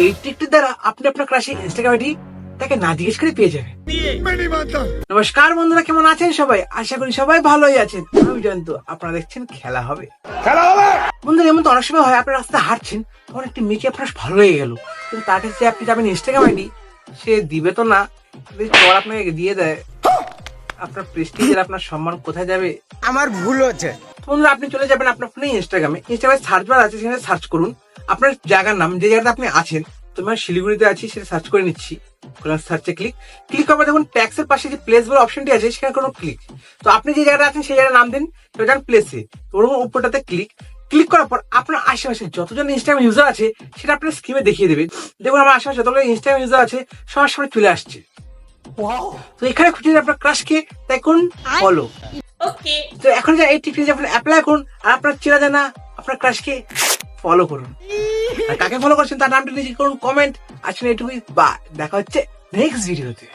এই ট্রিকটির দ্বারা আপনি আপনার ক্রাশে ইনস্টাগ্রাম আইডি তাকে না জিজ্ঞেস করে পেয়ে যাবেন। নমস্কার বন্ধুরা কেমন আছেন সবাই? আশা করি সবাই ভালোই আছেন। আমি জয়ন্ত আপনারা দেখছেন খেলা হবে। বন্ধুরা এমন তো অনেক সময় হয় আপনার রাস্তায় হাঁটছেন তখন একটি মেয়েকে আপনার ভালো হয়ে গেল। কিন্তু তার কাছে আপনি যাবেন ইনস্টাগ্রাম আইডি সে দিবে তো না। যদি চর আপনাকে দিয়ে দেয় আপনার প্রেস্টিজের আপনার সম্মান কোথায় যাবে? আমার ভুল হচ্ছে। বন্ধুরা আপনি চলে যাবেন আপনার ফোনে ইনস্টাগ্রামে ইনস্টাগ্রামে সার্চ বার আছে সেখানে সার্চ করুন। আপনার জায়গার নাম যে জায়গাতে আপনি আছেন তো আমি শিলিগুড়িতে আছি সেটা সার্চ করে নিচ্ছি। সার্চে ক্লিক ক্লিক করার পর দেখুন ট্যাক্সের পাশে যে প্লেস বলে অপশনটি আছে সেখানে কোনো ক্লিক তো আপনি যে জায়গাটা আছেন সেই জায়গার নাম দিন তো যান প্লেসে ওরকম উপরটাতে ক্লিক ক্লিক করার পর আপনার আশেপাশে যতজন ইনস্টাগ্রাম ইউজার আছে সেটা আপনার স্ক্রিনে দেখিয়ে দেবে। দেখুন আমার আশেপাশে যতগুলো ইনস্টাগ্রাম ইউজার আছে সবার সামনে চলে আসছে। তো এখানে খুঁজে আপনার ক্রাশকে তাই করুন ফলো ওকে। তো এখন যা এই টিপটি আপনি অ্যাপ্লাই করুন আর আপনার চেনা জানা, আপনার ক্রাশকে ফলো করুন। আর কাকে ফলো করছেন তার নামটা নিজে করুন কমেন্ট আসলে এটুকুই, বা দেখা হচ্ছে নেক্সট ভিডিওতে